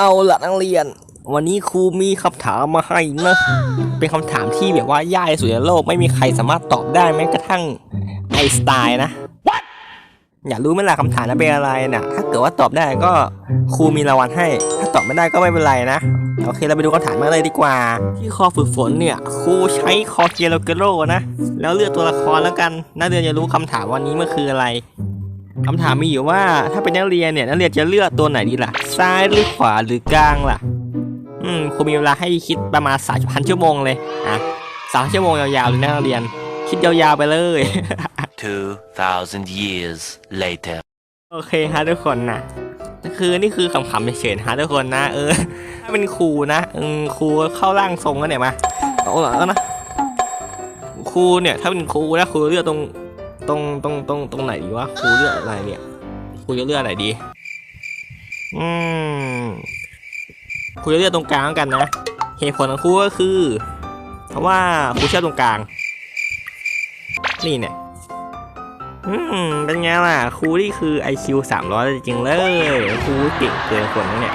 เอาละนักเรียน วันนี้ครูมีคำถามมาให้นะ เป็นคำถามที่แบบว่ายากที่สุดในโลกไม่มีใครสามารถตอบได้แม้กระทั่งไอน์สไตน์นะ อยากรู้ไหมล่ะคำถามนั้นเป็นอะไรน่ะถ้าเกิดว่าตอบได้ก็ครูมีรางวัลให้ ถ้าตอบไม่ได้ก็ไม่เป็นไรนะ โอเคเราไปดูคำถามมาเลยดีกว่า ที่คอฝึกฝนเนี่ยครูใช้คอเกโลเกโรนะ แล้วเลือกตัวละครแล้วกันนักเรียนจะรู้คำถามวันนี้มันคืออะไร คำถามมีอยู่ว่าถ้าเป็นนักเรียนเนี่ยนักเรียนจะเลือกตัวไหนดีล่ะ ซ้ายหรือขวาหรือกลางล่ะ อืมครูมีเวลาให้คิดประมาณสามพันชั่วโมงเลยอะสามชั่วโมงยาวๆเลยนะนักเรียน คิดยาวๆไปเลย 2,000 years later. โอเคฮะทุกคนนะคือนี่คือขำๆเฉยๆฮะทุกคนนะ เออ ถ้าเป็นครูนะอืมครูเข้าร่างทรงกันเนี่ยมาเอาละแล้วนะครูเนี่ยถ้าเป็นครูนะครูเลือกตรง ตรงตรงตรงตรงไหนดีวะครูเลือกอะไรเนี่ยครูจะเลือกอะไรดีอืมครูจะเลือกตรงกลางกันนะเหตุผลของครูก็คือ เพราะว่าครูชอบตรงกลาง นี่เนี่ยอืมเป็นไงล่ะครูนี่คือ IQ 300จริงเลยครูเก่งเกินคนนะเนี่ย